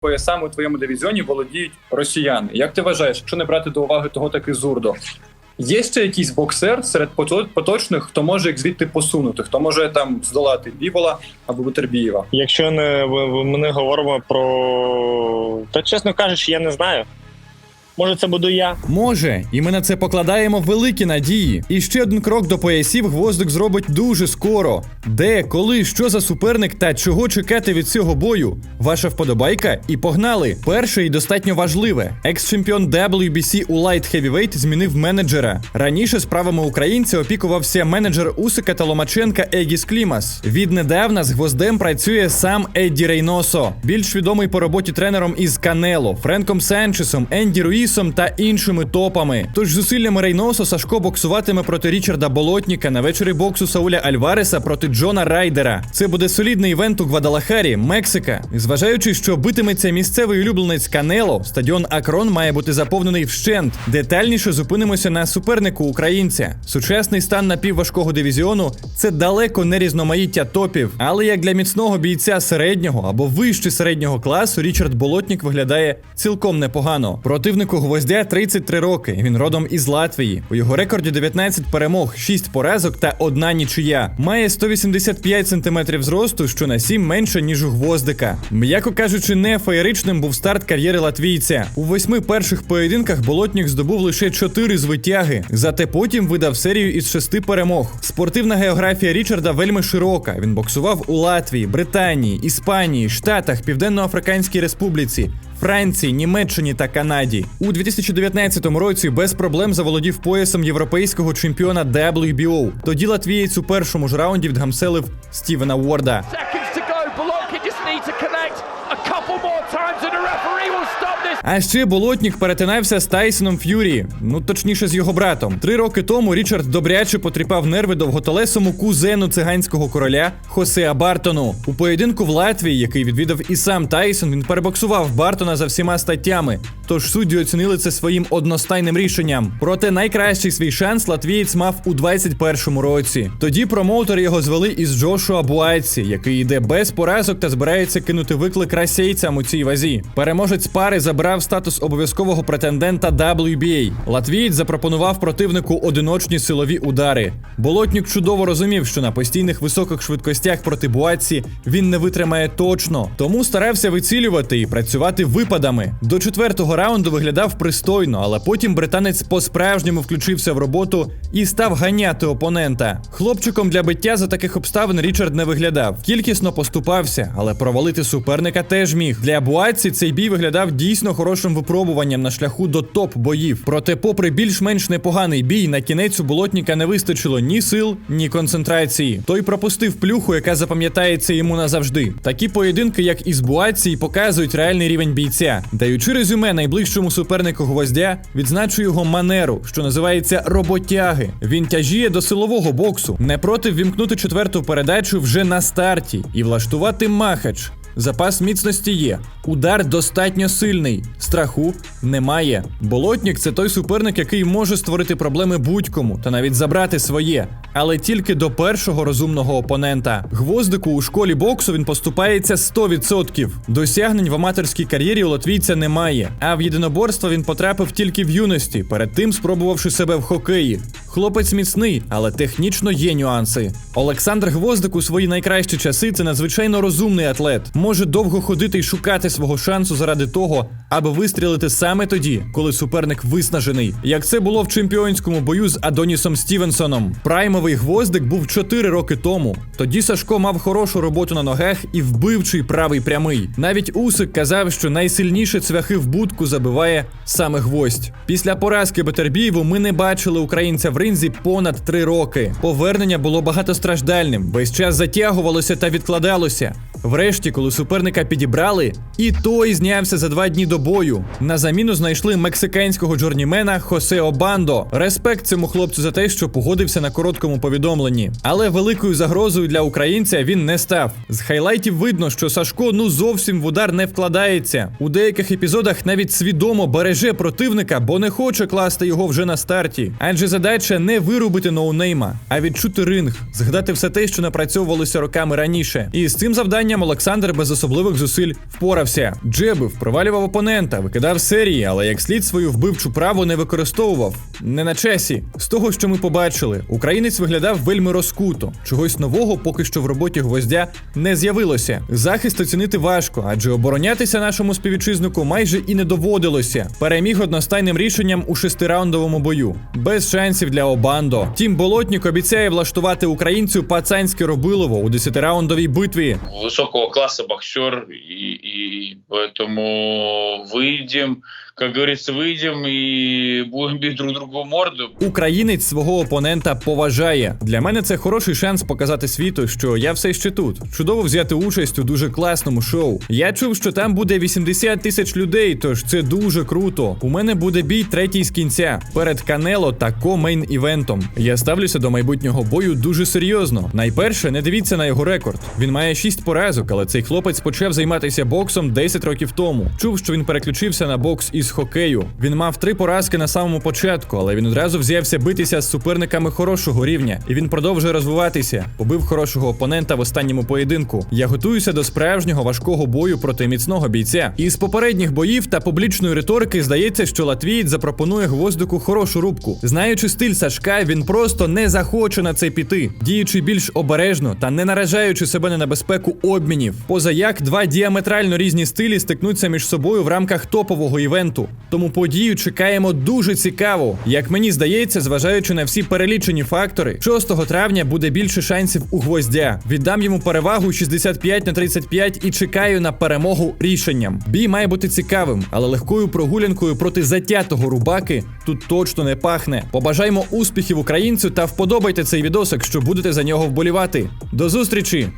поясами у твоєму дивізіоні володіють росіяни. Як ти вважаєш, якщо не брати до уваги того таки Зурдо? Є ще якийсь боксер серед поточних, хто може їх звідти посунути, хто може там здолати Бібола або Бутербієва? Якщо не ми не говоримо про. Та чесно кажучи, я не знаю. Може, це буду я. Може, і ми на це покладаємо великі надії. І ще один крок до поясів гвоздик зробить дуже скоро. Де, коли, що за суперник та чого чекати від цього бою? Ваша вподобайка і погнали. Перше і достатньо важливе. Екс-чемпіон WBC у Light Heavyweight змінив менеджера. Раніше справами українця опікувався менеджер Усика та Ломаченка Егіс Клімас. Віднедавна з гвоздем працює сам Едді Рейносо, більш відомий по роботі тренером із Канело, Френком Санчесом, Енді Руїсом та іншими топами. Тож зусиллями Рейносо Сашко боксуватиме проти Річарда Болотніка на вечорі боксу Сауля Альвареса проти Джона Райдера. Це буде солідний івент у Гвадалахарі, Мексика. Зважаючи, що битиметься місцевий улюбленець Канело, стадіон Акрон має бути заповнений вщент. Детальніше зупинимося на супернику українця. Сучасний стан напівважкого дивізіону це далеко не різноманіття топів. Але як для міцного бійця середнього або вище середнього класу, Річард Болотнік виглядає цілком непогано. Противнику гвоздя 33 роки. Він родом із Латвії. У його рекорді 19 перемог, 6 поразок та одна нічия. Має 185 см зросту, що на 7 менше ніж у гвоздика. М'яко кажучи, не феєричним був старт кар'єри латвійця. У восьми перших поєдинках Болотнік здобув лише 4 звитяги. Зате потім видав серію із 6 перемог. Спортивна географія Річарда вельми широка. Він боксував у Латвії, Британії, Іспанії, Штатах, Південно-Африканській Республіці. Франції, Німеччині та Канаді у 2019 році без проблем заволодів поясом європейського чемпіона WBO. Тоді латвієць у першому ж раунді відгамселив Стівена Уорда. А ще Болотнік перетинався з Тайсоном Ф'юрі, ну точніше з його братом. Три роки тому Річард добряче потріпав нерви довготелесому кузену циганського короля Хосеа Бартону. У поєдинку в Латвії, який відвідав і сам Тайсон, він перебоксував Бартона за всіма статтями. Тож судді оцінили це своїм одностайним рішенням. Проте найкращий свій шанс латвієць мав у 21-му році. Тоді промоутери його звели із Джошуа Буайці, який йде без поразок та збирається кинути виклик расейцям у цій вазі. Переможець пари забрав статус обов'язкового претендента WBA. Латвієць запропонував противнику одиночні силові удари. Болотнюк чудово розумів, що на постійних високих швидкостях проти Буаці він не витримає точно, тому старався вицілювати і працювати випадами. До четвертого раунду виглядав пристойно, але потім британець по-справжньому включився в роботу і став ганяти опонента. Хлопчиком для биття за таких обставин Річард не виглядав. Кількісно поступався, але провалити суперника теж міг. Для Буаці цей бій виглядав дійсно хорошим випробуванням на шляху до топ-боїв. Проте, попри більш-менш непоганий бій, на кінець у болотніка не вистачило ні сил, ні концентрації. Той пропустив плюху, яка запам'ятається йому назавжди. Такі поєдинки, як із Буаці, показують реальний рівень бійця. Даючи резюме найближчому супернику гвоздя, відзначу його манеру, що називається роботяги. Він тяжіє до силового боксу, не проти ввімкнути четверту передачу вже на старті і влаштувати махач. Запас міцності є. Удар достатньо сильний. Страху немає. Болотнік це той суперник, який може створити проблеми будь-кому та навіть забрати своє. Але тільки до першого розумного опонента. Гвоздику у школі боксу він поступається 100%. Досягнень в аматорській кар'єрі у латвійця немає. А в єдиноборство він потрапив тільки в юності, перед тим спробувавши себе в хокеї. Хлопець міцний, але технічно є нюанси. Олександр Гвоздик у свої найкращі часи це надзвичайно розумний атлет. Може довго ходити і шукати свого шансу заради того, аби вистрілити саме тоді, коли суперник виснажений. Як це було в чемпіонському бою з Адонісом Стівенсоном. Праймовий гвоздик був 4 роки тому. Тоді Сашко мав хорошу роботу на ногах і вбивчий правий прямий. Навіть Усик казав, що найсильніше цвяхи в будку забиває саме гвоздь. Після поразки Бетербієву ми не бачили українця в ринзі понад 3 роки. Повернення було багатостраждальним, весь час затягувалося та відкладалося. Врешті, коли суперника підібрали, і той знявся за два дні до бою. На заміну знайшли мексиканського джорнімена Хосе Обандо. Респект цьому хлопцю за те, що погодився на короткому повідомленні. Але великою загрозою для українця він не став. З хайлайтів видно, що Сашко ну зовсім в удар не вкладається. У деяких епізодах навіть свідомо береже противника, бо не хоче класти його вже на старті. Адже задача не вирубити ноунейма, а відчути ринг, згадати все те, що напрацьовувалося роками раніше. І з цим завданням завданням Олександр без особливих зусиль впорався. Джебив, провалював опонента, викидав серії, але як слід свою вбивчу праву не використовував. Не на чесі. З того, що ми побачили, українець виглядав вельми розкуто. Чогось нового поки що в роботі гвоздя не з'явилося. Захист оцінити важко, адже оборонятися нашому співвітчизнику майже і не доводилося. Переміг одностайним рішенням у шестираундовому бою. Без шансів для Обандо. Тім Болотнік обіцяє влаштувати українцю пацанське робилово у десятираундовій битві высокого класса боксер, и, и поэтому выйдем, как говорится, выйдем и будем бить друг другу морду. Українець свого опонента поважає. Для мене це хороший шанс показати світу, що я все ще тут. Чудово взяти участь у дуже класному шоу. Я чув, що там буде 80 тисяч людей, тож це дуже круто. У мене буде бій третій з кінця перед Канело та комейн івентом. Я ставлюся до майбутнього бою дуже серйозно. Найперше, не дивіться на його рекорд. Він має 6 поразок, але цей хлопець почав займатися боксом 10 років тому. Чув, що він переключився на бокс із хокею. Він мав три поразки на самому початку, але він одразу взявся битися з суперниками хорошого рівня, і він продовжує розвиватися. Побив хорошого опонента в останньому поєдинку. Я готуюся до справжнього важкого бою проти міцного бійця. Із попередніх боїв та публічної риторики здається, що латвієць запропонує гвоздику хорошу рубку. Знаючи стиль Сашка, він просто не захоче на це піти, діючи більш обережно та не наражаючи себе на небезпеку обмінів. Поза як два діаметрально різні стилі стикнуться між собою в рамках топового івенту. Тому подію чекаємо дуже цікаво. Як мені здається, зважаючи на всі перелічені фактори, 6 травня буде більше шансів у гвоздя. Віддам йому перевагу 65 на 35 і чекаю на перемогу рішенням. Бій має бути цікавим, але легкою прогулянкою проти затятого рубаки тут точно не пахне. Побажаємо успіхів українцю та вподобайте цей відосик, що будете за нього вболівати. До зустрічі!